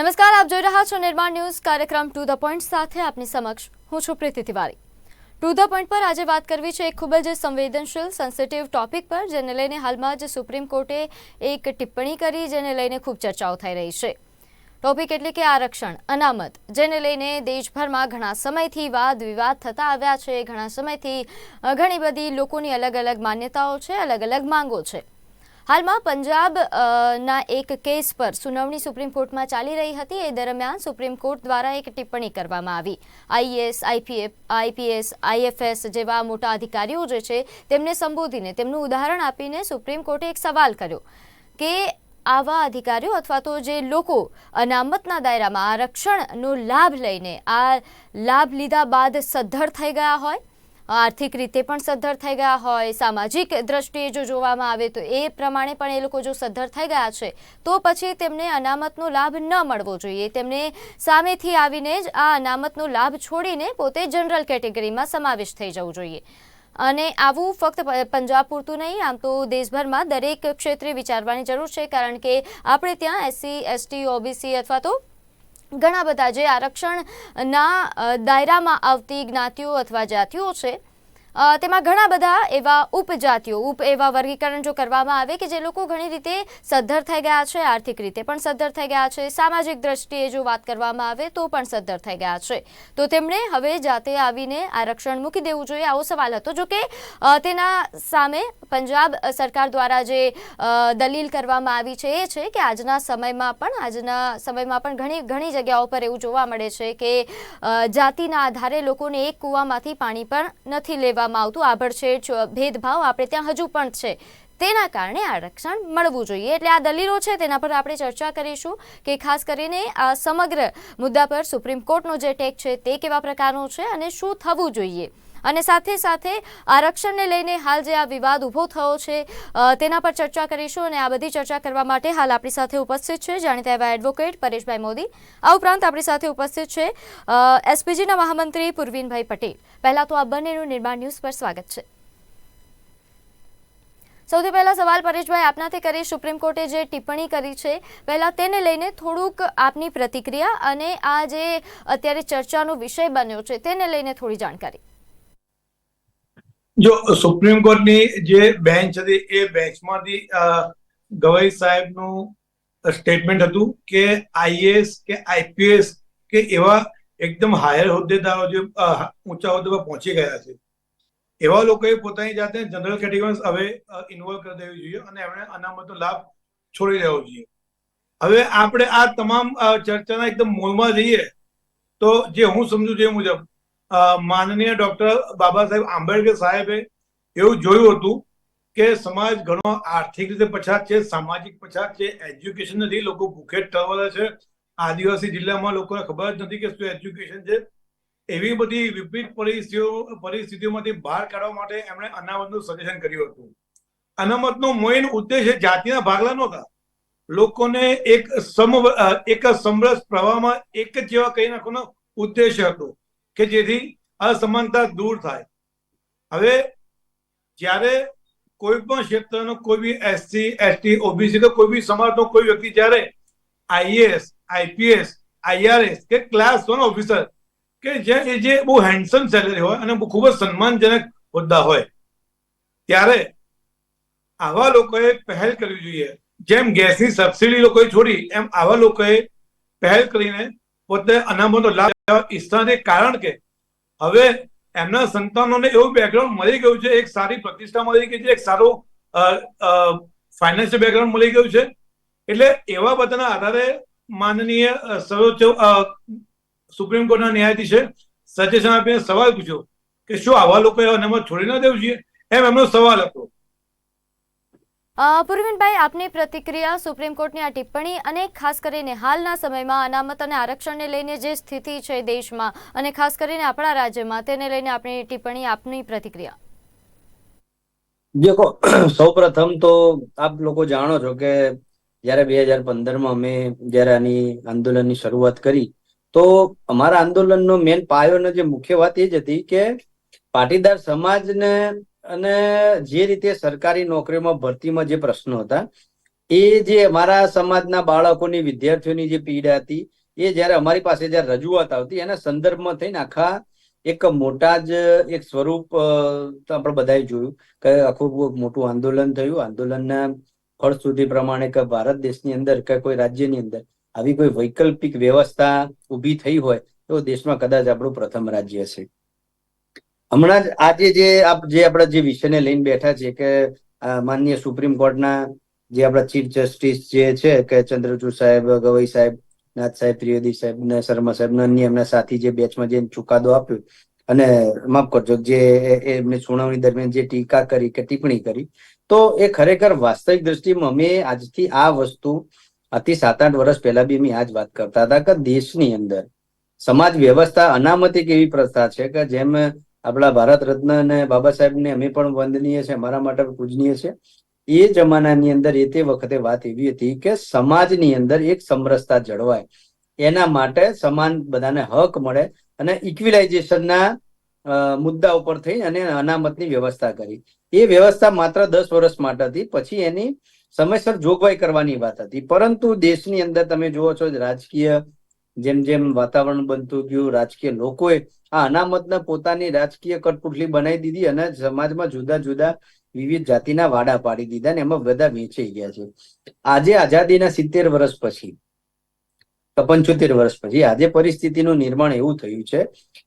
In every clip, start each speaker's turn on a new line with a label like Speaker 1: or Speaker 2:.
Speaker 1: નમસ્કાર, આપ જોઈ રહ્યા છો નિર્માણ ન્યૂઝ કાર્યક્રમ ટુ ધ પોઈન્ટ સાથે આપની સમક્ષ હું છું Preeti Tiwari. To the point પર આજે વાત કરવી છે એક ખૂબ જ સંવેદનશીલ સેન્સિટિવ ટોપિક પર, જેને લઈને હાલમાં જ સુપ્રીમ કોર્ટે એક ટિપ્પણી કરી, જેને લઈને ખૂબ ચર્ચાઓ થઈ રહી છે. ટોપિક એટલે કે આરક્ષણ, અનામત, જેને લઈને દેશભરમાં ઘણા સમયથી વાદ વિવાદ થતા આવ્યા છે. ઘણા સમયથી ઘણી બધી લોકોની અલગ અલગ માન્યતાઓ છે અલગ અલગ માંગો છે. હાલમાં પંજાબ ના એક કેસ પર સુનાવણી સુપ્રીમ કોર્ટમાં ચાલી રહી હતી. એ દરમિયાન સુપ્રીમ કોર્ટ દ્વારા એક ટિપ્પણી કરવામાં આવી. આઈએએસ આઈપીએફ આઈપીએસ, આઈએફએસ જેવા મોટા અધિકારીઓ જે છે, તેમને સંબોધીને તેમનું ઉદાહરણ આપીને સુપ્રીમ કોર્ટે એક સવાલ કર્યો કે આવા અધિકારીઓ અથવા તો જે લોકો અનામતના દાયરામાં આરક્ષણનો લાભ લઈને આ લાભ લીધા બાદ સદ્ધર થઈ ગયા હોય? આર્થિક રીતે પણ સદ્ધર થઈ ગયા હોય, સામાજિક દ્રષ્ટિએ જો જોવામાં આવે તો એ પ્રમાણે પણ એ લોકો જો સદ્ધર થઈ ગયા છે, તો પછી તેમને અનામતનો લાભ ન મળવો જોઈએ. તેમને સામેથી આવીને જ આ અનામતનો લાભ છોડીને પોતે જનરલ કેટેગરીમાં સમાવેશ થઈ જવું જોઈએ. અને આવું ફક્ત પંજાબ પૂરતું નહીં, આમ તો દેશભરમાં દરેક ક્ષેત્રે વિચારવાની જરૂર છે, કારણ કે આપણે ત્યાં એસસી, એસટી, ઓબીસી અથવા તો ઘણા બધા જે આરક્ષણના દાયરામાં આવતી જ્ઞાતિઓ અથવા જાતિઓ છે તેમાં ઘણા બધા એવા ઉપજાતિઓ, ઉપ એવા વર્ગીકરણ જો કરવામાં આવે કે જે લોકો ઘણી રીતે સદ્ધર થઈ ગયા છે, આર્થિક રીતે પણ સદ્ધર થઈ ગયા છે, સામાજિક દ્રષ્ટિએ જો વાત કરવામાં આવે તો પણ સદ્ધર થઈ ગયા છે. તો તેમણે હવે જાતે આવીને આરક્ષણ મૂકી દેવું જોઈએ. આવો સવાલ હતો. જો કે તેના સામે પંજાબ સરકાર દ્વારા જે દલીલ કરવામાં આવી છે એ છે કે આજના સમયમાં પણ, આજના સમયમાં પણ ઘણી ઘણી જગ્યાઓ પર એવું જોવા મળે છે કે જાતિના આધારે લોકોને એક કૂવામાંથી પાણી પણ નથી લેવામાં આવતું. આભડછેડ છ- ભેદભાવ આપણે ત્યાં હજુ પણ છે. તેના કારણે આરક્ષણ મળવું જોઈએ. એટલે આ દલીલો છે, તેના પર આપણે ચર્ચા કરીશું કે ખાસ કરીને આ સમગ્ર મુદ્દા પર સુપ્રીમ કોર્ટનો જે ટેક છે, તે કેવા પ્રકારનો છે અને શું થવું જોઈએ? અને સાથે સાથે આરક્ષણને લઈને હાલ જે આ વિવાદ ઊભો થયો છે તેના પર ચર્ચા કરીશું અને આ બધી ચર્ચા કરવા માટે હાલ આપણી સાથે ઉપસ્થિત છે જાણીતા એવા એડવોકેટ પરેશભાઈ મોદી. આ ઉપરાંત આપણી સાથે ઉપસ્થિત છે એસપીજીના મહામંત્રી પૂર્વીનભાઈ પટેલ. પહેલા તો આ બંનેનું નિર્માણ ન્યૂઝ પર સ્વાગત છે. સૌથી પહેલા સવાલ પરેશભાઈ આપનાથી કરી સુપ્રીમ કોર્ટે જે ટિપ્પણી કરી છે, પહેલાં તેને લઈને થોડુંક આપની પ્રતિક્રિયા અને આ જે અત્યારે ચર્ચાનો વિષય બન્યો છે, તેને લઈને થોડી જાણકારી.
Speaker 2: જો સુપ્રીમ કોર્ટની જે બેન્ચ હતી, એ બેન્ચમાંથી ગવાઈ સાહેબનું સ્ટેટમેન્ટ હતું કે આઈએએસ કે આઈપીએસ કે એવા એકદમ હાયર હોદ્દેદારો જે ઊંચા હોદ્દે પર પહોંચી ગયા છે. એવા લોકોએ પોતાની જાતે જનરલ કેટેગરીમાં હવે ઇન્વોલ્વ કરી દેવી જોઈએ અને એમણે અનામતનો લાભ છોડી દેવો જોઈએ. હવે આપણે આ તમામ ચર્ચાના એકદમ મૂળમાં જઈએ તો જે હું સમજુ છું એ મુજબ માનનીય ડોક્ટર બાબા સાહેબ આંબેડકર સાહેબે એવું જોયું હતું કે સમાજ ઘણો આર્થિક રીતે પછાત છે, સામાજિક પછાત છે, એજ્યુકેશન નથી, લોકો ભૂખે ટળવાલા છે. આદિવાસી જિલ્લામાં લોકોને ખબર જ નથી કે શું એજ્યુકેશન છે. એવી બધી વિપરીત પરિસ્થિતિઓ પરિસ્થિતિઓમાંથી બહાર કાઢવા માટે એમણે અનામતનું સજેશન કર્યું હતું. અનામતનો મેઇન ઉદ્દેશ્ય જાતિના ભાગલા નહોતા. લોકોને એક સમ એક સમરસ પ્રવાહમાં એક જ જેવા કહી નાખવાનો ઉદ્દેશ્ય હતો. કે જેથી અસમાનતા દૂર થાય. હવે જ્યારે કોઈ પણ ક્ષેત્રનો કોઈ બી એસસી એસટી ઓબીસી કે કોઈ બી સમાજનો કોઈ વ્યક્તિ જ્યારે આઈએએસ આઈપીએસ આઈઆરએસ કે ક્લાસ વન ઓફિસર કે જે, એ જે બહુ હેન્ડસમ સેલેરી હોય અને ખૂબ જ સન્માનજનક હોદ્દા હોય, ત્યારે આવા લોકોએ પહેલ કરવી જોઈએ. જેમ ગેસની સબસિડી લોકોએ છોડી, એમ આવા લોકોએ પહેલ કરીને પોતે અનામતનો લાભ ઈચ્છતા નથી. કારણ કે હવે એમના સંતાનોને એવું બેકગ્રાઉન્ડ મળી ગયું છે, એક સારી પ્રતિષ્ઠા મળી ગઈ છે, એક સારું ફાઇનાન્શિયલ બેકગ્રાઉન્ડ મળી ગયું છે. એટલે એવા બધાના આધારે માનનીય સર્વોચ્ચ સુપ્રીમ કોર્ટના ન્યાયાધીશે સજેશન આપીને સવાલ પૂછ્યો કે શું આવા લોકો એવા નંબર છોડી ન દેવું જોઈએ? એમ એમનો સવાલ હતો.
Speaker 1: પૂર્વીનભાઈ, આપની પ્રતિક્રિયા સુપ્રીમ કોર્ટની આ ટિપ્પણી અને ખાસ કરીને હાલના સમયમાં અનામત અને આરક્ષણને લઈને જે સ્થિતિ છે દેશમાં અને ખાસ કરીને આપણા રાજ્યમાં, તેને લઈને આપણી ટિપ્પણી, આપની પ્રતિક્રિયા.
Speaker 3: દેખો, સૌપ્રથમ તો આપ લોકો જાણો છો કે જ્યારે બે હજાર પંદરમાં અમે જ્યારે આની આંદોલનની શરૂઆત કરી, તો અમારા આંદોલનનો મેન પાયો જે મુખ્ય વાત એ જ હતી કે પાટીદાર સમાજને અને જે રીતે સરકારી નોકરીમાં ભરતીમાં જે પ્રશ્નો હતા, એ જે અમારા સમાજના બાળકોની, વિદ્યાર્થીઓની જે પીડા હતી, એ જ્યારે અમારી પાસે જ્યારે રજૂઆત આવતી, એના સંદર્ભમાં થઈને આખા એક મોટા જ એક સ્વરૂપ આપણે બધાએ જોયું કે આખું મોટું આંદોલન થયું. આંદોલનના ફળશ્રુતિ પ્રમાણે કે ભારત દેશની અંદર કે કોઈ રાજ્યની અંદર આવી કોઈ વૈકલ્પિક વ્યવસ્થા ઊભી થઈ હોય, તો દેશમાં કદાચ આપણું પ્રથમ રાજ્ય છે. હમણાં જ આજે જે આપ, જે આપણા જે વિષયને લઈને બેઠા છે કે માનનીય સુપ્રીમ કોર્ટના જે આપણા ચીફ જસ્ટિસ જે છે કે ચંદ્રચૂડ સાહેબ, ગવઈ સાહેબ, નાથ સાહેબ, ત્રિવેદી સાહેબ, ને શર્મા સાહેબ, ને અન્ય એમના સાથી જે બેચમાં જે ચુકાદો આપ્યો અને માફ કરજો જે એમની સુનાવણી દરમિયાન જે ટીકા કરી કે ટિપ્પણી કરી, તો એ ખરેખર વાસ્તવિક દ્રષ્ટિમાં અમે આજથી આ વસ્તુ આથી સાત આઠ વર્ષ પહેલા બી અમે આ જ વાત કરતા હતા કે દેશની અંદર સમાજ વ્યવસ્થા અનામત એક એવી પ્રથા છે કે જેમ આપણા ભારત રત્ન અને બાબા સાહેબને અમે પણ વંદનીય છે, અમારા માટે પૂજનીય છે. એ જમાનાની અંદર એ તે વખતે વાત એવી હતી કે સમાજની અંદર એક સમરસતા જળવાય. એના માટે સમાન બધાને હક મળે અને ઇક્વિલાઇઝેશનના મુદ્દા ઉપર થઈ અને અનામતની વ્યવસ્થા કરી. એ વ્યવસ્થા માત્ર દસ વર્ષ માટે હતી, પછી એની સમયસર જોગવાઈ કરવાની વાત હતી. પરંતુ દેશની અંદર તમે જુઓ છો રાજકીય જેમ જેમ વાતાવરણ બનતું ગયું, રાજકીય લોકોએ આ અનામતને પોતાની રાજકીય કટપુટલી બનાવી દીધી અને સમાજમાં જુદા જુદા વિવિધ જાતિના વાડા પાડી દીધા ને એમાં બધા વેચાઈ ગયા છે. આજે આઝાદીના સિત્તેર વર્ષ પછી, પંચોતેર વર્ષ પછી આજે પરિસ્થિતિનું નિર્માણ એવું થયું છે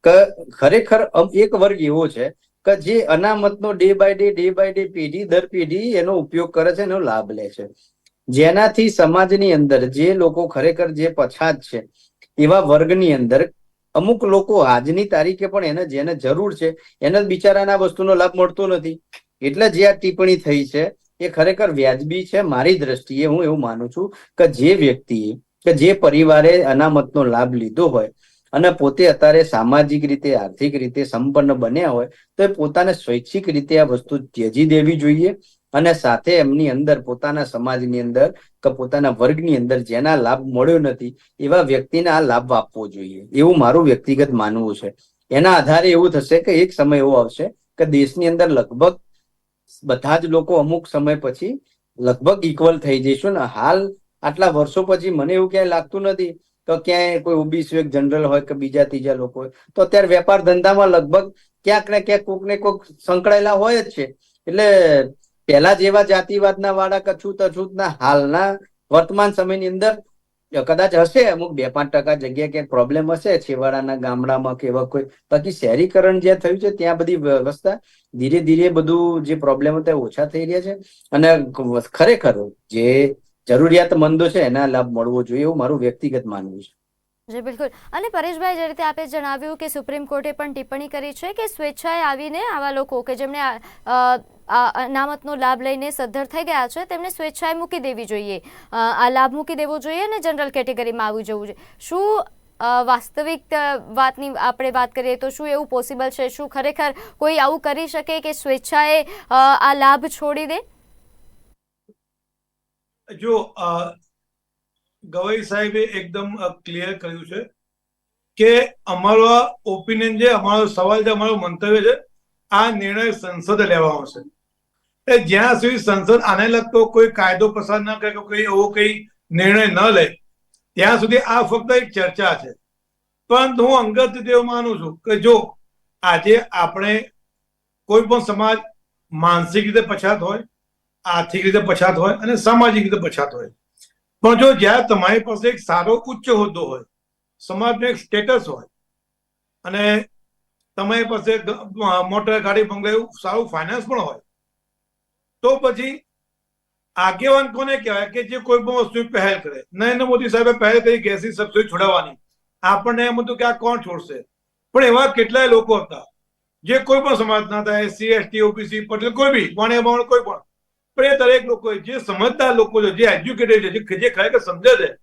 Speaker 3: કે ખરેખર એક વર્ગ એવો છે કે જે અનામતનો day by day day by day પેઢી દર પેઢી એનો ઉપયોગ કરે છે, એનો લાભ લે છે. જેનાથી સમાજની અંદર જે લોકો ખરેખર જે પછાત છે એવા વર્ગની અંદર અમુક લોકો આજની તારીખે પણ એને જેને જરૂર છે, એને બિચારાને વસ્તુનો લાભ મળતો નથી. એટલે જે આ ટિપ્પણી થઈ છે, એ ખરેખર વ્યાજબી છે મારી દ્રષ્ટિએ. હું એવું માનું છું કે જે વ્યક્તિએ, કે જે પરિવારે અનામતનો લાભ લીધો હોય અને પોતે અત્યારે સામાજિક રીતે, આર્થિક રીતે સંપન્ન બન્યા હોય, તો એ પોતાને સ્વૈચ્છિક રીતે આ વસ્તુ ત્યજી દેવી જોઈએ. અને સાથે એમની અંદર, પોતાના સમાજની અંદર કે પોતાના વર્ગની અંદર જેના લાભ મળ્યો નથી, એવા વ્યક્તિને આ લાભ આપવો જોઈએ. એવું મારું વ્યક્તિગત માનવું છે. એના આધારે એવું થશે કે એક સમય એવો આવશે કે દેશની અંદર લગભગ બધા જ લોકો અમુક સમય પછી લગભગ ઇક્વલ થઈ જઈશું ને હાલ આટલા વર્ષો પછી મને એવું ક્યાંય લાગતું નથી તો ક્યાંય કોઈ ઓબીસી એક જનરલ હોય કે બીજા ત્રીજા લોકો હોય. તો અત્યારે વેપાર ધંધામાં લગભગ ક્યાંક ને ક્યાંક કોક ને કોક સંકળાયેલા હોય જ છે. એટલે પહેલા જેવા જાતિવાદના વાળા કછૂત અછૂતના હાલના વર્તમાન સમયની અંદર, કદાચ હશે અમુક બે પાંચ ટકા જગ્યા ક્યાંક પ્રોબ્લેમ હશે, છેવાડાના ગામડામાં કે એવા કોઈ. બાકી શહેરીકરણ જ્યાં થયું છે, ત્યાં બધી વ્યવસ્થા ધીરે ધીરે બધું જે પ્રોબ્લેમ હતા ઓછા થઈ રહ્યા છે. અને ખરેખર જે જરૂરિયાતમંદો છે, એના લાભ મળવો જોઈએ એવું મારું વ્યક્તિગત માનવું છે.
Speaker 1: જી, બિલકુલ. અને પરેશભાઈ, જે રીતે આપે જણાવ્યું કે સુપ્રીમ કોર્ટે પણ ટિપ્પણી કરી છે કે સ્વેચ્છાએ આવીને આવા લોકો કે જેમણે અનામતનો લાભ લઈને સદ્ધર થઈ ગયા છે, તેમને સ્વેચ્છાએ મૂકી દેવી જોઈએ. આ લાભ મૂકી દેવો જોઈએ અને જનરલ કેટેગરીમાં આવી જવું જોઈએ. શું વાસ્તવિક વાતની આપણે વાત કરીએ તો શું એવું પોસિબલ છે? શું ખરેખર કોઈ આવું કરી શકે કે સ્વેચ્છાએ આ લાભ છોડી દે?
Speaker 2: જો ગવાઈ સાહેબે એકદમ ક્લિયર કર્યું છે કે અમારો ઓપિનિયન છે અમારો સવાલ છે અમારો મંતવ્ય છે, આ નિર્ણય સંસદે લેવાનો છે એ જ્યાં સુધી સંસદ આને લગતો કોઈ કાયદો પસાર ન કરે કોઈ એવો કઈ નિર્ણય ન લે, ત્યાં સુધી આ ફક્ત એક ચર્ચા છે. પરંતુ હું અંગત રીતે એવું માનું છું કે જો આજે આપણે કોઈ પણ સમાજ માનસિક રીતે પછાત હોય, આર્થિક રીતે પછાત હોય અને સામાજિક રીતે પછાત હોય પણ જો જ્યાં તમારી પાસે એક સારો ઉચ્ચ હોદ્દો હોય, સમાજનો એક સ્ટેટસ હોય, અને તમારી પાસે મોટર ગાડી, બંગલા સારું ફાઇનાન્સ પણ હોય, તો પછી આગેવાન કોને કહેવાય કે જે કોઈ પણ વસ્તુ પહેલ કરે? નરેન્દ્ર મોદી સાહેબે પહેલ કરી ગેસની સબસિડી છોડાવવાની. આપણને એમ હતું કે આ કોણ છોડશે? પણ એવા કેટલાય લોકો હતા, જે કોઈ પણ સમાજના હતા, એસસી, એસટી, ઓબીસી, પટેલ, કોઈ બી વાણિયા બાવણ કોઈ પણ પણ એ દરેક લોકો જે સમજદાર લોકો છે, જે એજ્યુકેટેડ છે, જે- ખરેખર સમજે છે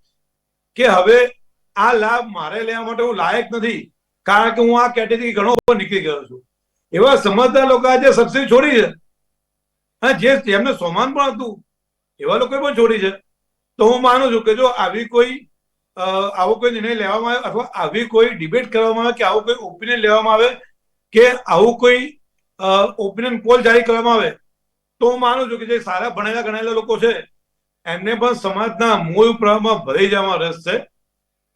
Speaker 2: કે હવે આ લાભ મારે લેવા માટે હું લાયક નથી, કારણ કે હું આ કેટેગરી ઘણો ઉપર નીકળી ગયો છું. એવા સમજદાર લોકો આજે સબસિડી છોડી છે. અને જે જેમને સોમાન પણ હતું, એવા લોકોએ પણ છોડી છે. તો હું માનું છું કે જો આવી કોઈ આવો કોઈ નિર્ણય લેવામાં આવે અથવા આવી કોઈ ડિબેટ કરવામાં આવે કે આવું કોઈ ઓપિનિયન લેવામાં આવે કે આવું કોઈ ઓપિનિયન પોલ જારી કરવામાં આવે તો હું માનું છું કે જે સારા ભણેલા ગણેલા લોકો છે, એમને પણ સમાજના મૂળ પ્રવાહમાં ભળી જવામાં રસ છે.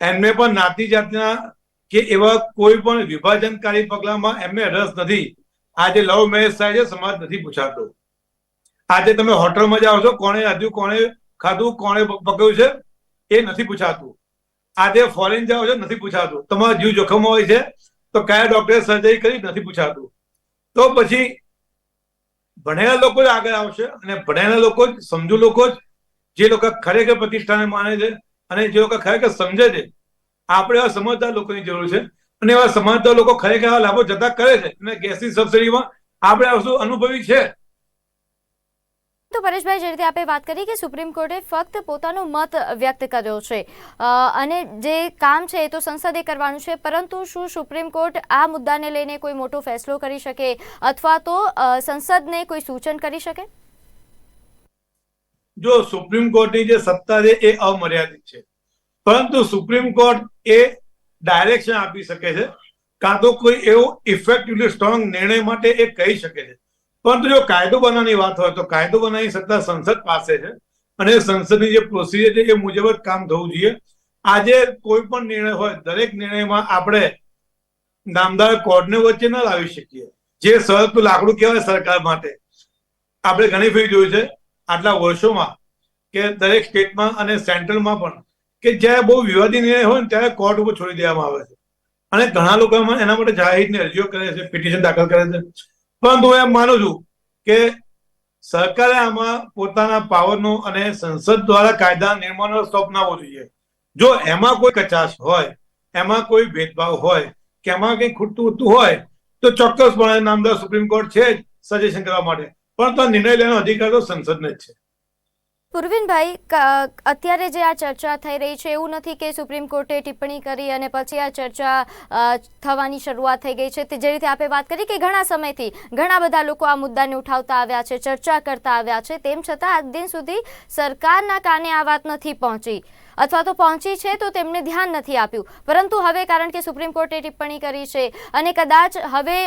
Speaker 2: એમને પણ નાતી જાતના કે એવા કોઈ પણ વિભાજનકારી પગલામાં એમને રસ નથી. આજે લવ મેરેજ થાય છે, સમાજ નથી પૂછાતો. આજે તમે હોટલમાં જાઓ છો, કોણે રાધ્યું કોણે ખાધું, કોણે પકડ્યું છે, એ નથી પૂછાતું. આજે ફોરેન જાઓ છો, નથી પૂછાતું. તમારો જીવ જોખમમાં હોય છે, તો કયા ડોક્ટરે સર્જરી કરી નથી પૂછાતું. તો પછી ભણેલા લોકો જ આગળ આવશે અને ભણેલા લોકો જ, સમજુ લોકો જ, જે લોકો ખરેખર પ્રતિષ્ઠાને માને છે અને જે લોકો ખરેખર સમજે છે, આપણે એવા સમજદાર લોકોની જરૂર છે. અને એવા સમજદાર લોકો ખરેખર એવા લાભો જતા કરે છે. અને ગેસની સબસિડીમાં આપણે આ વસ્તુ અનુભવી છે.
Speaker 1: તો પરેશભાઈ, જે રીતે આપણે વાત કરી કે સુપ્રીમ કોર્ટે ફક્ત પોતાનો મત વ્યક્ત કર્યો છે અને જે કામ છે એ તો સંસદે કરવાનું છે, પરંતુ શું સુપ્રીમ કોર્ટ આ મુદ્દાને લઈને કોઈ મોટો ફેસલો કરી શકે અથવા તો સંસદને કોઈ સૂચન કરી શકે?
Speaker 2: જો સુપ્રીમ કોર્ટની જે સત્તા છે એ અમર્યાદિત છે, પરંતુ સુપ્રીમ કોર્ટ એ ડાયરેક્શન આપી શકે છે, કાં તો કોઈ એવો ઇફેક્ટિવલી સ્ટ્રોંગ નિર્ણય માટે એ કહી શકે છે. પરંતુ જો કાયદો બનાવવાની વાત હોય તો કાયદો બનાવવાની સત્તા સંસદ પાસે છે. અને સંસદની જે પ્રોસિજર છે એ મુજબ જ કામ થવું જોઈએ. આજે કોઈ પણ નિર્ણય હોય, દરેક નિર્ણયમાં આપણે નામદાર કોર્ટને વચ્ચે ન લાવી શકીએ. જે સળગતું લાકડું કહેવાય સરકાર માટે. આપણે ઘણી ફી જોયું છે આટલા વર્ષોમાં કે દરેક સ્ટેટમાં અને સેન્ટ્રલમાં પણ કે જ્યારે બહુ વિવાદી નિર્ણય હોય ને ત્યારે કોર્ટ ઉપર છોડી દેવામાં આવે છે. અને ઘણા લોકો એના માટે જાહેરની અરજીઓ કરે છે, પિટિશન દાખલ કરે છે. પરંતુ હું એમ માનું છું કે સરકારે આમાં પોતાના પાવરનો અને સંસદ દ્વારા કાયદા નિર્માણનો સ્ટોપ ના હોવો જોઈએ. જો એમાં કોઈ કચાશ હોય, એમાં કોઈ ભેદભાવ હોય, કે એમાં કંઈ ખૂટતું ઉઠતું હોય, તો ચોક્કસપણે નામદાર સુપ્રીમ કોર્ટ છે જ સજેશન કરવા માટે. પણ તો નિર્ણય લેવાનો અધિકાર તો સંસદને જ છે.
Speaker 1: પુરવીનભાઈ અત્યારે જે આ ચર્ચા થઈ રહી છે, એવું નથી કે સુપ્રીમ કોર્ટે ટિપ્પણી કરી અને પછી આ ચર્ચા થવાની શરૂઆત થઈ ગઈ છે. તે જે રીતે આપણે વાત કરી કે ઘણા સમયથી ઘણા બધા લોકો આ મુદ્દાને ઉઠાવતા આવ્યા છે, ચર્ચા કરતા આવ્યા છે, તેમ છતાં આજ દિન સુધી સરકારના કાને આ વાત નથી પહોંચી. અથવા તો પહોંચી છે તો તેમને ધ્યાન નથી આપ્યું. પરંતુ હવે કારણ કે સુપ્રીમ કોર્ટે ટિપ્પણી કરી છે અને કદાચ હવે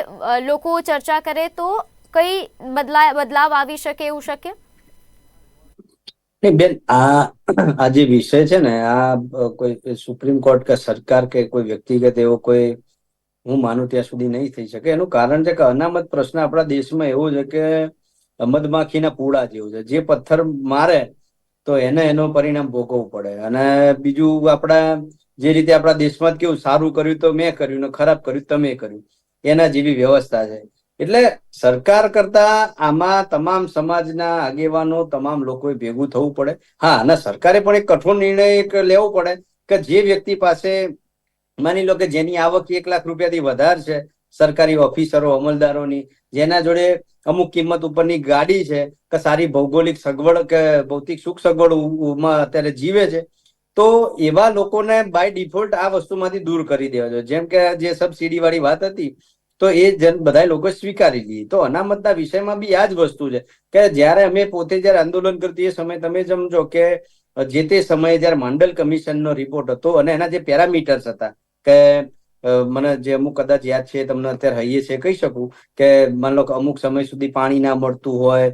Speaker 1: લોકો ચર્ચા કરે તો કઈ બદલા, બદલાવ આવી શકે એવું શક્ય?
Speaker 3: બેન, આ આ જે વિષય છે ને, આ કોઈ સુપ્રીમ કોર્ટ કે સરકાર કે કોઈ વ્યક્તિગત એવો કોઈ હું માનું ત્યાં સુધી નહીં થઈ શકે. એનું કારણ છે કે અનામત પ્રશ્ન આપણા દેશમાં એવો છે કે મધમાખીના પૂળા જેવું છે. જે પથ્થર મારે તો એને એનો પરિણામ ભોગવવું પડે. અને બીજું આપણા જે રીતે આપણા દેશમાં કેવું સારું કર્યું તો મેં કર્યું ને ખરાબ કર્યું તમે કર્યું. એના જેવી વ્યવસ્થા છે. એટલે સરકાર કરતા આમાં તમામ સમાજના આગેવાનો, તમામ લોકોએ ભેગું થવું પડે. હા, અને સરકારે પણ એક કઠોર નિર્ણય લેવો પડે કે જે વ્યક્તિ પાસે માની લો કે જેની આવક એક લાખ રૂપિયાથી વધારે છે, સરકારી ઓફિસરો, અમલદારોની, જેના જોડે અમુક કિંમત ઉપરની ગાડી છે, કે સારી ભૌગોલિક સગવડ, કે ભૌતિક સુખ સગવડમાં અત્યારે જીવે છે, તો એવા લોકોને બાય ડિફોલ્ટ આ વસ્તુમાંથી દૂર કરી દેવા જોઈએ. જેમ કે જે સબસિડી વાળી વાત હતી તો એ જન બધા લોકો સ્વીકારી લીધી તો અનામતના વિષયમાં બી આ જ વસ્તુ છે કે જ્યારે અમે પોતે જયારે આંદોલન કરતી એ સમયે તમે સમજો કે જે તે સમયે જયારે માંડલ કમિશનનો રિપોર્ટ હતો અને એના જે પેરામીટર્સ હતા કે મને જે અમુક કદાચ યાદ છે, તમને અત્યારે હૈયે છે કહી શકું કે માન લો કે અમુક સમય સુધી પાણી ના મળતું હોય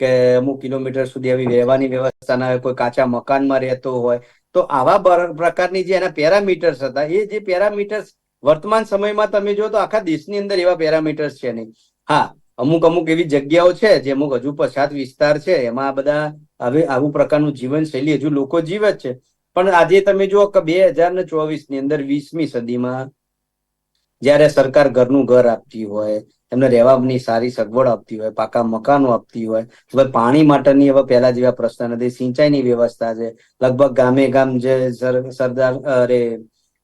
Speaker 3: કે અમુક કિલોમીટર સુધી આવી રહેવાની વ્યવસ્થા ના હોય, કોઈ કાચા મકાનમાં રહેતો હોય. તો આવા પ્રકારની જે એના પેરામીટર્સ હતા, એ જે પેરામીટર્સ વર્તમાન સમયમાં તમે જો તો આખા દેશની અંદર એવા પેરામીટર્સ છે નહીં. હા, અમુક અમુક એવી જગ્યાઓ છે જે અમુક હજુ પછાત વિસ્તાર છે. એમાં આ બધા હવે આવું પ્રકારનું જીવનશૈલી હજુ લોકો જીવે છે. પણ આજે તમે જુઓ બે હજાર ને ચોવીસની અંદર વીસમી સદીમાં જ્યારે સરકાર ઘરનું ઘર આપતી હોય, એમને રહેવાની સારી સગવડ આપતી હોય, પાકા મકાનો આપતી હોય હવે પાણી માટેની હવે પહેલા જેવા પ્રશ્ન નથી. સિંચાઈની વ્યવસ્થા છે. લગભગ ગામે ગામ જે સરદાર અરે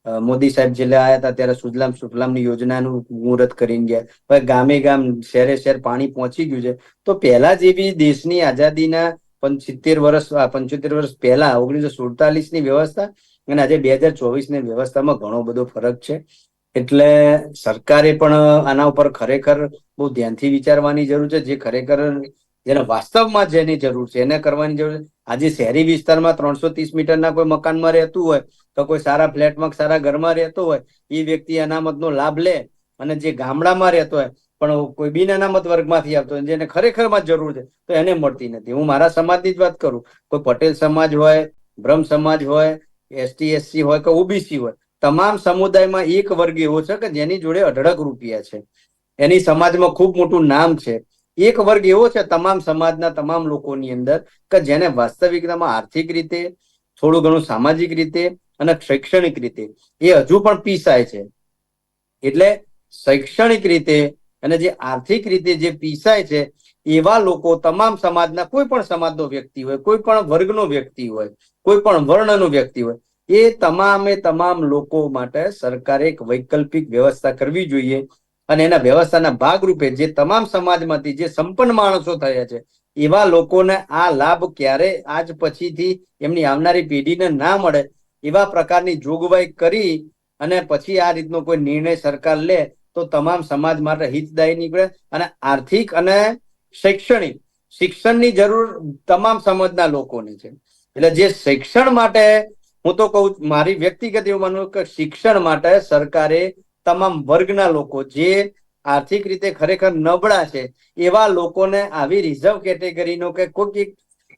Speaker 3: મોદી સાહેબ જયારે આવ્યા હતા ત્યારે સુજલામ સુફલામની યોજનાનું મુહૂર્ત કરીને ગયા. હવે ગામે ગામ, શહેરે શહેર પાણી પહોંચી ગયું છે. તો પહેલા જેવી દેશની આઝાદીના પંચોતેર વર્ષ પંચોતેર વર્ષ પહેલા, ઓગણીસો સુડતાલીસની વ્યવસ્થા અને આજે બે હજાર ચોવીસની વ્યવસ્થામાં ઘણો બધો ફરક છે. એટલે સરકારે પણ આના ઉપર ખરેખર બહુ ધ્યાનથી વિચારવાની જરૂર છે. જે ખરેખર જેને વાસ્તવમાં જેની જરૂર છે, એને કરવાની જરૂર છે. આજે શહેરી વિસ્તારમાં ત્રણસો ત્રીસ મીટરના કોઈ મકાનમાં રહેતું હોય, તો કોઈ સારા ફ્લેટમાં સારા ઘરમાં રહેતો હોય, એ વ્યક્તિ અનામતનો લાભ લે અને જે ગામડામાં રહેતો હોય, પણ કોઈ બિન અનામત વર્ગમાંથી આવતો હોય, જેને ખરેખરમાં જરૂર છે, તો એને મળતી નથી. હું મારા સમાજની જ વાત કરું. કોઈ પટેલ સમાજ હોય, બ્રહ્મ સમાજ હોય, એસટી, એસસી હોય કે ઓબીસી હોય, તમામ સમુદાયમાં એક વર્ગ એવો છે કે જેની જોડે અઢળક રૂપિયા છે. એની સમાજમાં ખૂબ મોટું નામ છે. એક વર્ગ એવો છે તમામ સમાજના તમામ લોકોની અંદર કે જેને વાસ્તવિકતામાં આર્થિક રીતે, થોડું ઘણું સામાજિક રીતે અને શૈક્ષણિક રીતે. એ હજુ પણ પીસાય છે. એટલે શૈક્ષણિક રીતે અને જે આર્થિક રીતે જે પીસાય છે, એવા લોકો તમામ સમાજના કોઈ પણ સમાજનો વ્યક્તિ હોય, કોઈ પણ વર્ગનો વ્યક્તિ હોય, કોઈ પણ વર્ણનો વ્યક્તિ હોય, એ તમામે તમામ લોકો માટે સરકારે એક વૈકલ્પિક વ્યવસ્થા કરવી જોઈએ અને એના વ્યવસ્થાના ભાગરૂપે જે તમામ સમાજમાંથી જે સંપન્ન માણસો થયા છે, એવા લોકોને આ લાભ ક્યારે આજ પછીથી એમની આવનારી પેઢીને ના મળે એવા પ્રકારની જોગવાઈ કરી અને પછી આ રીતનો કોઈ નિર્ણય સરકાર લે તો તમામ સમાજ માટે હિતદાયી નીકળે અને આર્થિક અને શૈક્ષણિક શિક્ષણની જરૂર તમામ સમાજના લોકોને છે. એટલે જે શિક્ષણ માટે હું તો કહું મારી વ્યક્તિગત એવું માનવું કે શિક્ષણ માટે સરકારે તમામ વર્ગના લોકો જે આર્થિક રીતે ખરેખર નબળા છે, એવા લોકોને આવી રિઝર્વ કેટેગરીનો કે કોઈક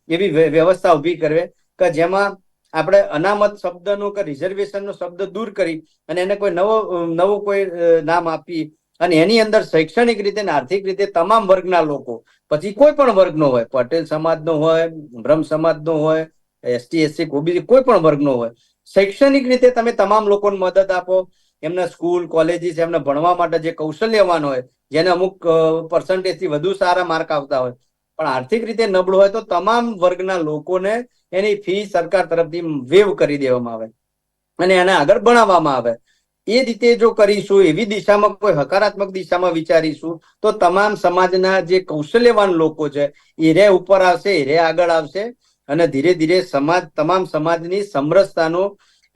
Speaker 3: એવી વ્યવસ્થા ઊભી કરવે કે જેમાં આપણે અનામત શબ્દનો કે રિઝર્વેશનનો શબ્દ દૂર કરી અને એને કોઈ નવો, નવું કોઈ નામ આપી અને એની અંદર શૈક્ષણિક રીતે અને આર્થિક રીતે તમામ વર્ગના લોકો, પછી કોઈ પણ વર્ગનો હોય, પટેલ સમાજનો હોય બ્રહ્મ સમાજનો હોય, એસટી, એસસી ઓબીસી કોઈ પણ વર્ગનો હોય, શૈક્ષણિક રીતે તમે તમામ લોકોને મદદ આપો એમના સ્કૂલ, કોલેજીસ એમને ભણવા માટે જે કૌશલ્યવાન હોય, જેને અમુક પર્સન્ટેજથી વધુ સારા માર્ક આવતા હોય. પણ આર્થિક રીતે નબળું હોય તો તમામ વર્ગના લોકોને એની ફી સરકાર તરફથી વેવ કરી દેવામાં આવે અને એને આગળ ભણાવવામાં આવે. એ રીતે જો કરીશું, એવી દિશામાં કોઈ હકારાત્મક દિશામાં વિચારીશું, તો તમામ સમાજના જે કૌશલ્યવાન લોકો છે, એ રે ઉપર આવશે, એ રે આગળ આવશે અને ધીરે ધીરે સમાજ, તમામ સમાજની સમરસતાનો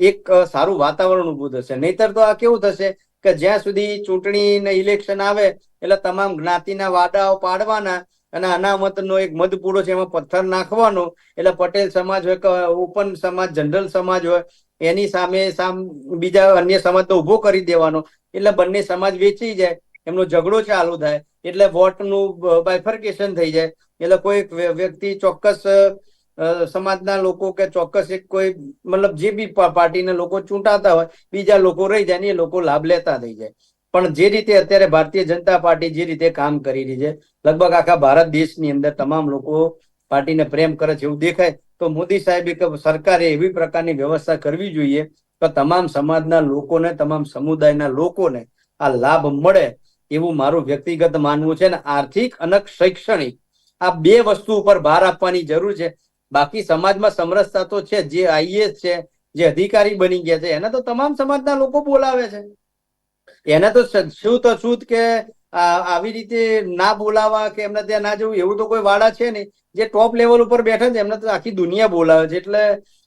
Speaker 3: એક સારું વાતાવરણ ઊભું થશે. નહીતર તો આ કેવું થશે કે જ્યાં સુધી ચૂંટણી ને ઇલેક્શન આવે, એટલે તમામ જ્ઞાતિના વાદાઓ પાડવાના અને અનામતનો એક મધપૂરો છે એમાં પથ્થર નાખવાનો, એટલે પટેલ સમાજ હોય કે ઓપન સમાજ, જનરલ સમાજ હોય, એની સામે સામ, બીજા અન્ય સમાજ તો ઊભો કરી દેવાનો. એટલે બંને સમાજ વેચી જાય, એમનો ઝઘડો ચાલુ થાય, એટલે વોટનું બાયફર્કેશન થઈ જાય. એટલે કોઈ વ્યક્તિ ચોક્કસ સમાજના લોકો કે ચોક્કસ એક કોઈ, મતલબ જે બી પાર્ટીના લોકો ચૂંટાતા હોય, બીજા લોકો રહી જાય ને એ લોકો લાભ લેતા થઈ જાય. પણ જે રીતે અત્યારે ભારતીય જનતા પાર્ટી જે રીતે કામ કરી રહી છે, લગભગ આખા ભારત દેશની અંદર તમામ લોકો પાર્ટીને પ્રેમ કરે છે એવું દેખાય, તો મોદી સાહેબે કે સરકારે એવી પ્રકારની વ્યવસ્થા કરવી જોઈએ કે તમામ સમાજના લોકોને, તમામ સમુદાયના લોકોને આ લાભ મળે એવું મારું વ્યક્તિગત માનવું છે ને આર્થિક અને શૈક્ષણિક. આ બે વસ્તુ ઉપર ભાર આપવાની જરૂર છે. બાકી સમાજમાં સમરસતા તો છે, જે આઈએસ છે, જે અધિકારી બની ગયા છે, એને તો તમામ સમાજના લોકો બોલાવે છે. એને તો શું તો શું કે આવી રીતે ના બોલાવા કે એમને ત્યાં ના જવું, એવું તો કોઈ વાડા છે નહીં. જે ટોપ લેવલ ઉપર બેઠા છે, એમને તો આખી દુનિયા બોલાવે છે. એટલે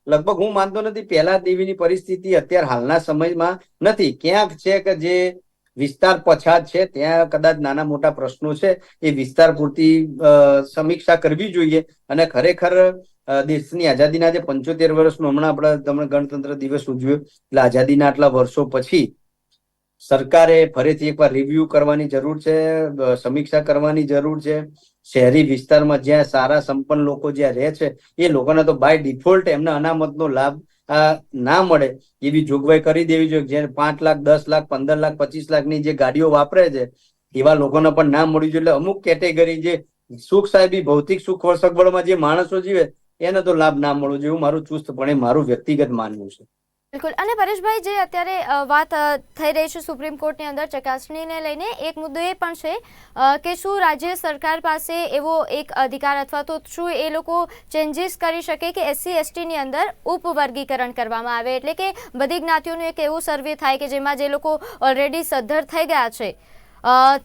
Speaker 3: લગભગ હું માનતો નથી, પહેલા દેવીની પરિસ્થિતિ અત્યારે હાલના સમયમાં નથી. ક્યાંક છે કે જે વિસ્તાર પછાત છે, ત્યાં કદાચ નાના મોટા પ્રશ્નો છે, એ વિસ્તાર પૂરતી સમીક્ષા કરવી જોઈએ. અને ખરેખર દેશની આઝાદીના જે પંચોતેર વર્ષનો હમણાં આપણે તમને ગણતંત્ર દિવસ ઉજવ્યો. એટલે આઝાદીના આટલા વર્ષો પછી સરકારે ફરીથી એકવાર રિવ્યુ કરવાની જરૂર છે સમીક્ષા કરવાની જરૂર છે. શહેરી વિસ્તારમાં જ્યાં સારા સંપન્ન લોકો જ્યાં રહે છે, એ લોકોને તો બાય ડિફોલ્ટ એમના અનામતનો લાભ ના મળે એવી જોગવાઈ કરી દેવી જોઈએ જે પાંચ લાખ, દસ લાખ, પંદર લાખ, પચીસ લાખની જે ગાડીઓ વાપરે છે, એવા લોકોને પણ ના મળ્યું જોઈએ. એટલે અમુક કેટેગરી જે સુખ સાહેબી, ભૌતિક સુખ સગવડમાં જે માણસો જીવે, એને તો લાભ ના મળવો જોઈએ મારું ચુસ્તપણે, મારું વ્યક્તિગત માનવું છે.
Speaker 1: બિલકુલ. અને પરેશભાઈ, જે અત્યારે વાત થઈ રહી છે સુપ્રીમ કોર્ટની અંદર ચકાસણીને લઈને, એક મુદ્દો એ પણ છે કે શું રાજ્ય સરકાર પાસે એવો એક અધિકાર અથવા તો શું એ લોકો ચેન્જીસ કરી શકે કે એસસી, એસટીની અંદર ઉપવર્ગીકરણ કરવામાં આવે? એટલે કે બધી જ્ઞાતિઓનું એક એવું સર્વે થાય કે જેમાં જે લોકો ઓલરેડી સદ્ધર થઈ ગયા છે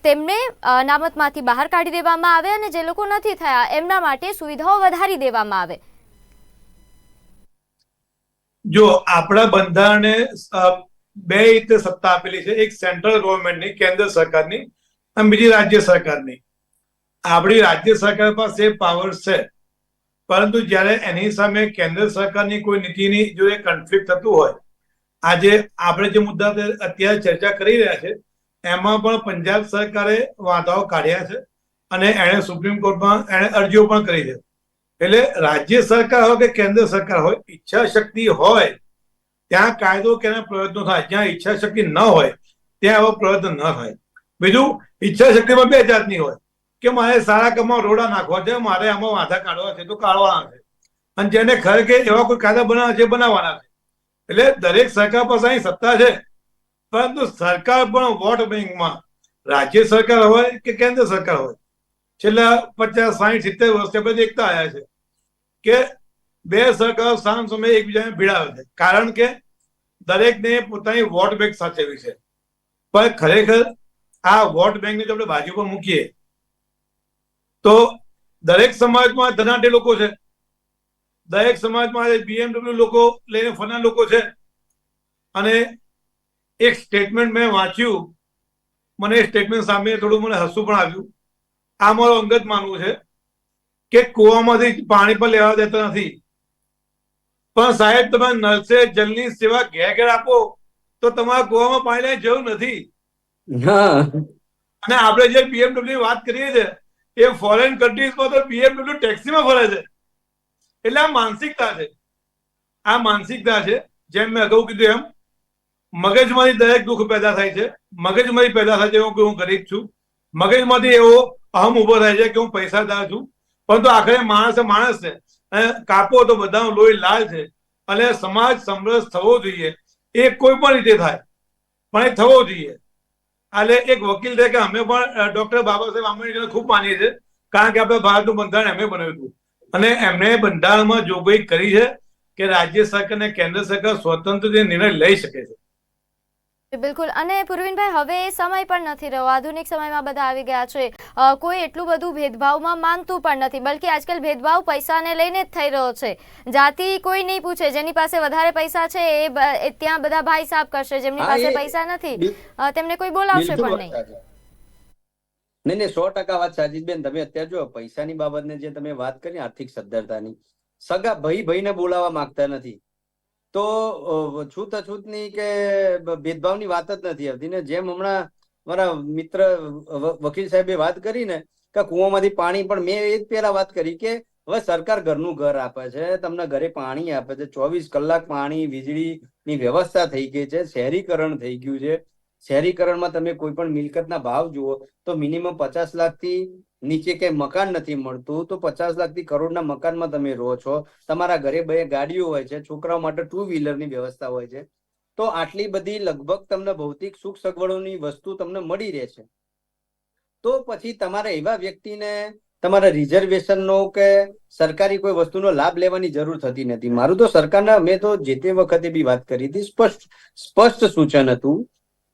Speaker 1: તેમને અનામતમાંથી બહાર કાઢી દેવામાં આવે અને જે લોકો નથી થયા, એમના માટે સુવિધાઓ વધારી દેવામાં આવે.
Speaker 2: જો આપણા બંધારણે બે રીતે સત્તા આપેલી છે. એક સેન્ટ્રલ ગવર્મેન્ટની કેન્દ્ર સરકારની અને બીજી રાજ્ય સરકારની. આપણી રાજ્ય સરકાર પાસે પાવર છે. પરંતુ જ્યારે એની સામે કેન્દ્ર સરકારની કોઈ નીતિની જો એ કન્ફ્લિક્ટ થતું હોય, આજે આપણે જે મુદ્દા અત્યારે ચર્ચા કરી રહ્યા છે, એમાં પણ પંજાબ સરકારે વાંધાઓ કાઢ્યા છે અને એણે સુપ્રીમ કોર્ટમાં એણે અરજીઓ પણ કરી છે. એટલે રાજ્ય સરકાર હોય કે કેન્દ્ર સરકાર હોય ઈચ્છા શક્તિ હોય, ત્યાં કાયદો કે પ્રયત્નો થાય. જ્યાં ઈચ્છા શક્તિ ન હોય, ત્યાં આવો પ્રયત્ન ન થાય. બીજું ઈચ્છા શક્તિમાં બે જાતની હોય. કે મારે સારા કામમાં રોડા નાખવા છે, મારે આમાં વાંધા કાઢવા છે, તો કાઢવાના છે. અને જેને ખરેખર એવા કોઈ કાયદા બનાવવા છે બનાવવાના છે. એટલે દરેક સરકાર પાસે અહીં સત્તા છે. પરંતુ સરકાર પણ વોટ બેંકમાં રાજ્ય સરકાર હોય કે કેન્દ્ર સરકાર હોય? છેલ્લા પચાસ, સાહીઠ, સિત્તેર વર્ષથી પછી એકતા આવ્યા છે. કે બે સરકારો સામ સમય એકબીજાને ભીડાવે છે. કારણ કે દરેકને પોતાની વોટ બેંક સાચવી છે. પણ ખરેખર આ વોટ બેંકને જો આપણે બાજુ પર મૂકીએ, તો દરેક સમાજમાં ધનાઢ્ય લોકો છે. દરેક સમાજમાં બીએમડબ્લ્યુ લોકો લઈને ફરના લોકો છે. અને એક સ્ટેટમેન્ટ મેં વાંચ્યું, મને એ સ્ટેટમેન્ટ સામે થોડું મને હસવું પણ આવ્યું. આ મારું અંગત માનવું છે. કે કૂવામાંથી પાણી પણ લેવા દેતા નથી. પણ સાહેબ તમે નળ સે જલની સેવા ઘેર ઘેર આપો તો તમારા કૂવામાં પાણી લેવાની જરૂર નથી. અને આપણે જે બીએમડબલ્યુ વાત કરીએ છીએ એ ફોરેન કન્ટ્રીઝમાં તો બીએમડબલ્યુ ટેક્સીમાં ફરે છે. એટલે આ માનસિકતા છે. આ માનસિકતા છે જેમ મેં અગાઉ કીધું એમ મગજમાંથી દરેક દુઃખ પેદા થાય છે. મગજમાંથી પેદા થાય છે એવું કે હું ગરીબ છું. મગજમાંથી એવો અહમ ઊભો થાય છે કે હું પૈસાદાર છું. પરંતુ આખરે માણસ માણસ છે. કાપો તો બધા લોહી લાલ છે. અને સમાજ સમરસ થવો જોઈએ. એ કોઈ પણ રીતે થાય. પણ એ થવો જોઈએ. એટલે એક વકીલ તરીકે અમે પણ ડોક્ટર બાબા સાહેબ આંબેડકરને ખૂબ માનીએ છીએ. કારણ કે આપણે ભારતનું બંધારણ એમને બનાવ્યું હતું. અને એમણે બંધારણમાં જોગવાઈ કરી છે કે રાજ્ય સરકાર અને કેન્દ્ર સરકાર સ્વતંત્ર રીતે નિર્ણય લઈ શકે છે.
Speaker 1: બિલકુલ. અને પૂર્વિનભાઈ હવે એ સમય પણ નથી રહ્યો. આધુનિક સમયમાં બધા આવી ગયા છે. કોઈ એટલું બધું ભેદભાવમાં માનતું પણ નથી. બલકે આજકાલ ભેદભાવ પૈસાને લઈને જ થઈ રહ્યો છે. જાતિ કોઈ નહીં પૂછે. જેની પાસે વધારે પૈસા છે એ ત્યાં બધા ભાઈ સાફ કરશે. જેમની પાસે પૈસા નથી તેમને કોઈ બોલાવશે પણ નહીં.
Speaker 3: નહીં નહીં સો ટકા વાત સાચી છે બેન. તમે અત્યારે જો પૈસાની બાબતને જે તમે વાત કરી આર્થિક સદ્ધરતાની સગા ભાઈ ભાઈને બોલાવવા માંગતા નથી. તો છૂત અછૂતની કે ભેદભાવની વાત જ નથી આવતી. ને જેમ હમણાં મારા મિત્ર વકીલ સાહેબે વાત કરી ને કે કૂવામાંથી પાણી, પણ મેં એ જ પહેલા વાત કરી કે હવે સરકાર ઘરનું ઘર આપે છે, તમને ઘરે પાણી આપે છે, ચોવીસ કલાક પાણી વીજળીની વ્યવસ્થા થઈ ગઈ છે, શહેરીકરણ થઈ ગયું છે. શહેરીકરણમાં તમે કોઈ પણ મિલકતના ભાવ જુઓ, તો મિનિમમ પચાસ લાખથી નીચે કઈ મકાન નથી મળતું, તો પચાસ લાખથી કરોડના મકાનમાં તમે રહો છો. તમારા ઘરે બે ગાડીઓ હોય છે, છોકરાઓ માટે ટુ વ્હીલરની વ્યવસ્થા હોય છે. તો આટલી બધી લગભગ તમને ભૌતિક સુખ સગવડોની વસ્તુ તમને મળી રહે છે. તો પછી તમારે એવા વ્યક્તિને તમારા રિઝર્વેશનનો કે સરકારી કોઈ વસ્તુનો લાભ લેવાની જરૂર થતી નથી. મારું તો સરકારના, મેં તો જે તે વખતે બી વાત કરી હતી, સ્પષ્ટ સ્પષ્ટ સૂચન હતું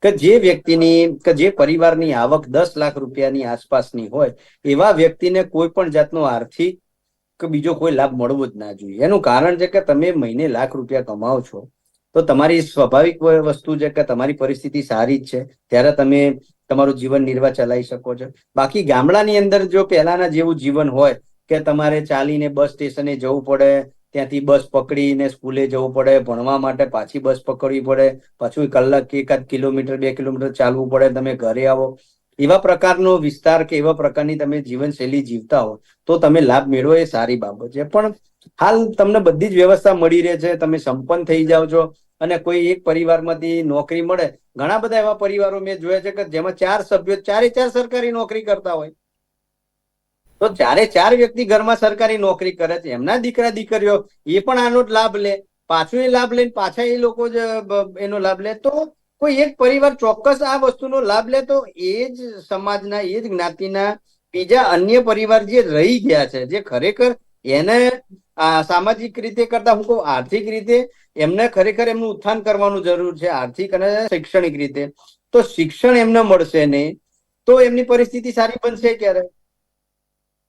Speaker 3: કે જે વ્યક્તિની, કે જે પરિવારની આવક દસ લાખ રૂપિયાની આસપાસની હોય, એવા વ્યક્તિને કોઈ પણ જાતનો આર્થિક કે બીજો કોઈ લાભ મળવો જ ના જોઈએ. એનું કારણ છે કે તમે મહિને લાખ રૂપિયા કમાઓ છો, તો તમારી સ્વાભાવિક વસ્તુ છે કે તમારી પરિસ્થિતિ સારી જ છે, ત્યારે તમે તમારું જીવન નિર્વાહ ચલાવી શકો છો. બાકી ગામડાની અંદર જો પહેલાના જેવું જીવન હોય, કે તમારે ચાલીને બસ સ્ટેશને જવું પડે ત્યાંથી બસ પકડીને સ્કૂલે જવું પડે, ભણવા માટે પાછી બસ પકડવી પડે, પાછું કલાક કે એકાદ કિલોમીટર, બે કિલોમીટર ચાલવું પડે, તમે ઘરે આવો. એવા પ્રકારનો વિસ્તાર કે એવા પ્રકારની તમે જીવનશૈલી જીવતા હો, તો તમે લાભ મેળવો એ સારી બાબત છે. પણ હાલ તમને બધી જ વ્યવસ્થા મળી રહે છે, તમે સંપન્ન થઈ જાઓ છો અને કોઈ એક પરિવારમાંથી નોકરી મળે. ઘણા બધા એવા પરિવારો મેં જોયા છે કે જેમાં ચાર સભ્યો, ચારે ચાર સરકારી નોકરી કરતા હોય. તો જ્યારે ચાર વ્યક્તિ ઘરમાં સરકારી નોકરી કરે છે, એમના દીકરા દીકરીઓ, એ પણ આનો લાભ લે. પાછો એ લાભ લઈને પાછા એ લોકો જ એનો લાભ લે. તો કોઈ એક પરિવાર ચોક્કસ આ વસ્તુનો લાભ લે તો એ જ સમાજના, એ જ જ્ઞાતિના, બીજા અન્ય પરિવાર જે રહી ગયા છે, જે ખરેખર એને સામાજિક રીતે કરતા હું કહું આર્થિક રીતે એમને ખરેખર એમનું ઉત્થાન કરવાનું જરૂર છે, આર્થિક અને શૈક્ષણિક રીતે. તો શિક્ષણ એમને મળશે નહીં, તો એમની પરિસ્થિતિ સારી બનશે ક્યારે?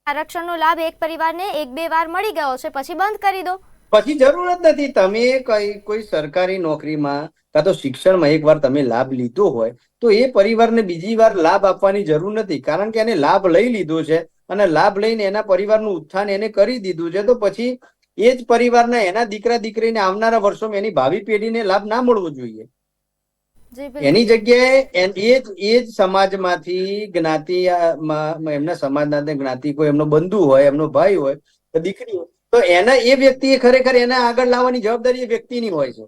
Speaker 1: આરક્ષણનો લાભ એક પરિવારને એક બે વાર મળી ગયો છે, પછી બંધ કરી દો.
Speaker 3: પછી જરૂર જ નથી. તમે કઈ, કોઈ સરકારી નોકરીમાં કાં તો શિક્ષણમાં એકવાર તમે લાભ લીધો હોય, તો એ પરિવારને બીજી વાર લાભ આપવાની જરૂર નથી. કારણ કે એને લાભ લઈ લીધો છે અને લાભ લઈને એના પરિવારનું ઉત્થાન એને કરી દીધું છે, તો પછી એ જ પરિવારના એના દીકરા દીકરીને આવનારા વર્ષોમાં એની ભાવિ પેઢીને લાભ ના મળવો જોઈએ. એની જગ્યાએ એ જ એ જ સમાજમાંથી જ્ઞાતિ એમના સમાજના જ્ઞાતિ કોઈ એમનો બંધુ હોય એમનો ભાઈ હોય તો દીકરી હોય તો એના એ વ્યક્તિએ ખરેખર એને આગળ લાવવાની જવાબદારી એ વ્યક્તિની હોય છે.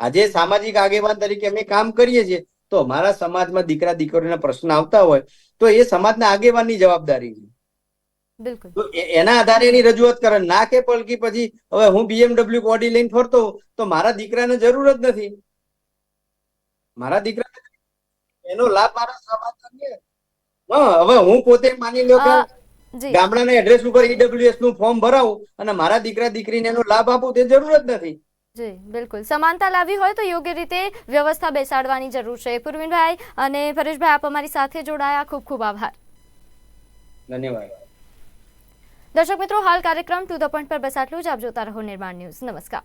Speaker 3: આજે સામાજિક આગેવાન તરીકે અમે કામ કરીએ છીએ તો અમારા સમાજમાં દીકરા દીકરીના પ્રશ્ન આવતા હોય તો એ સમાજના આગેવાનની જવાબદારી છે.
Speaker 1: બિલકુલ.
Speaker 3: એના આધારે એની રજૂઆત કરે ના કે પલકી પછી હવે હું બીએમડબલ્યુ બોડી લઈને ફરતો તો મારા દીકરાને જરૂર જ નથી. મારા દીકરા એનો લાભ મારા સમાજને હા હવે હું પોતે માની લો કે ગામડાના એડ્રેસ ઉપર ઈડબ્લ્યુએસનું ફોર્મ ભરાવું અને મારા દીકરા દીકરીને એનો લાભ આપું તે જરૂર જ નથી.
Speaker 1: જી બિલકુલ. સમાનતા લાવી હોય તો યોગ્ય રીતે વ્યવસ્થા બેસાડવાની જરૂર છે. પૂર્વિનભાઈ અને પરેશભાઈ આપ અમારી સાથે જોડાયા. ખૂબ ખૂબ આભાર.
Speaker 3: ધન્યવાદ.
Speaker 1: દર્શક મિત્રો હાલ કાર્યક્રમ ટુ ધ પોઈન્ટ પર બસ આટલું જ. આપ જોતા રહો નિર્માણ ન્યૂઝ. નમસ્કાર.